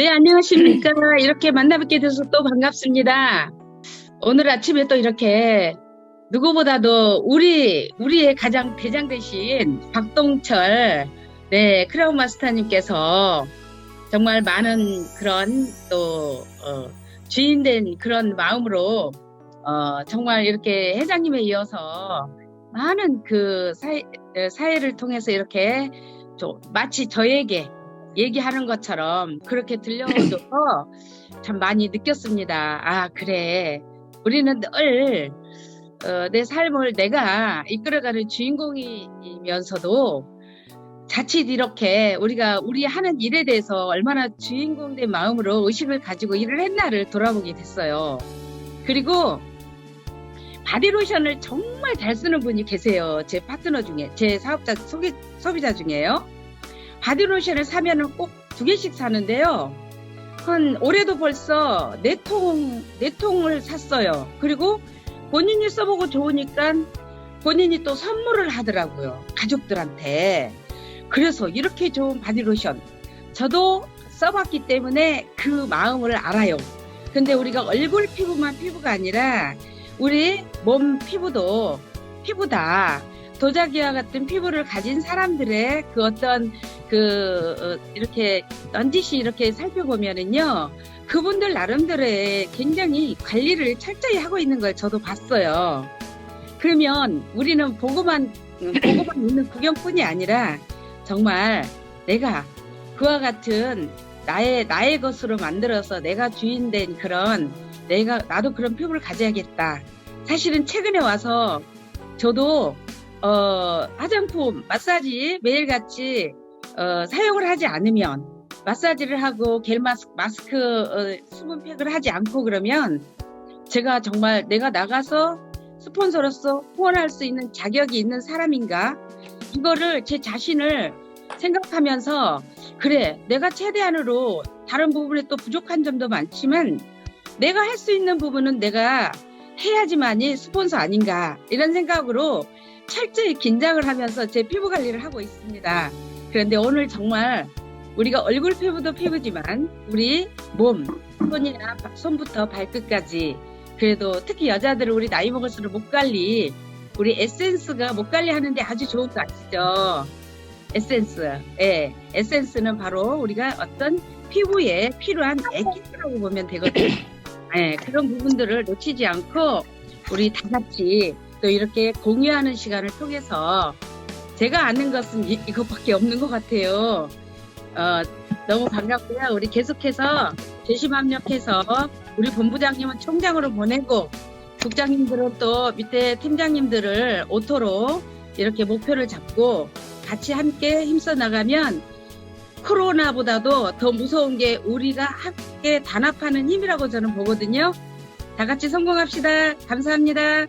네, 안녕하십니까. 이렇게 만나뵙게 돼서 또 반갑습니다. 오늘 아침에 또 이렇게 누구보다도 우리, 우리의 가장 대장 되신 박동철, 네, 크라운 마스터님께서 정말 많은 그런 또, 어, 주인된 그런 마음으로, 어, 정말 이렇게 회장님에 이어서 많은 그 사회, 어, 사회를 통해서 이렇게 저- 마치 저에게 얘기하는 것처럼 그렇게 들려줘서 참 많이 느꼈습니다. 아, 그래. 우리는 늘, 어, 내 삶을 내가 이끌어가는 주인공이면서도 자칫 이렇게 우리가 우리 하는 일에 대해서 얼마나 주인공된 마음으로 의식을 가지고 일을 했나를 돌아보게 됐어요. 그리고 바디로션을 정말 잘 쓰는 분이 계세요. 제 파트너 중에, 제 사업자, 소비, 소비자 중에요. 바디로션을 사면은 꼭 두 개씩 사는데요. 한 올해도 벌써 네 통, 네 통을 샀어요. 그리고 본인이 써보고 좋으니까 본인이 또 선물을 하더라고요. 가족들한테. 그래서 이렇게 좋은 바디로션. 저도 써봤기 때문에 그 마음을 알아요. 근데 우리가 얼굴 피부만 피부가 아니라 우리 몸 피부도 피부다. 도자기와 같은 피부를 가진 사람들의 그 어떤 그 어, 이렇게 넌지시 이렇게 살펴보면은요 그분들 나름대로의 굉장히 관리를 철저히 하고 있는 걸 저도 봤어요. 그러면 우리는 보고만 음, 보고만 있는 구경뿐이 아니라 정말 내가 그와 같은 나의 나의 것으로 만들어서 내가 주인된 그런 내가 나도 그런 피부를 가져야겠다. 사실은 최근에 와서 저도 어, 화장품, 마사지 매일같이 어, 사용을 하지 않으면 마사지를 하고 겔 마스크, 마스크 어, 수분팩을 하지 않고 그러면 제가 정말 내가 나가서 스폰서로서 후원할 수 있는 자격이 있는 사람인가? 이거를 제 자신을 생각하면서 그래 내가 최대한으로 다른 부분에 또 부족한 점도 많지만 내가 할 수 있는 부분은 내가 해야지만이 스폰서 아닌가? 이런 생각으로 철저히 긴장을 하면서 제 피부 관리를 하고 있습니다. 그런데 오늘 정말 우리가 얼굴 피부도 피부지만 우리 몸, 손이나 손부터 발끝까지 그래도 특히 여자들은 우리 나이 먹을수록 목 관리 우리 에센스가 목 관리하는데 아주 좋은 거 아시죠? 에센스. 예. 에센스는 바로 우리가 어떤 피부에 필요한 액기스라고 보면 되거든요. 예, 그런 부분들을 놓치지 않고 우리 다 같이 또 이렇게 공유하는 시간을 통해서 제가 아는 것은 이, 이것밖에 없는 것 같아요. 어, 너무 반갑고요. 우리 계속해서 재심 합력해서 우리 본부장님은 총장으로 보내고 국장님들은 또 밑에 팀장님들을 오토로 이렇게 목표를 잡고 같이 함께 힘써 나가면 코로나보다도 더 무서운 게 우리가 함께 단합하는 힘이라고 저는 보거든요. 다 같이 성공합시다. 감사합니다.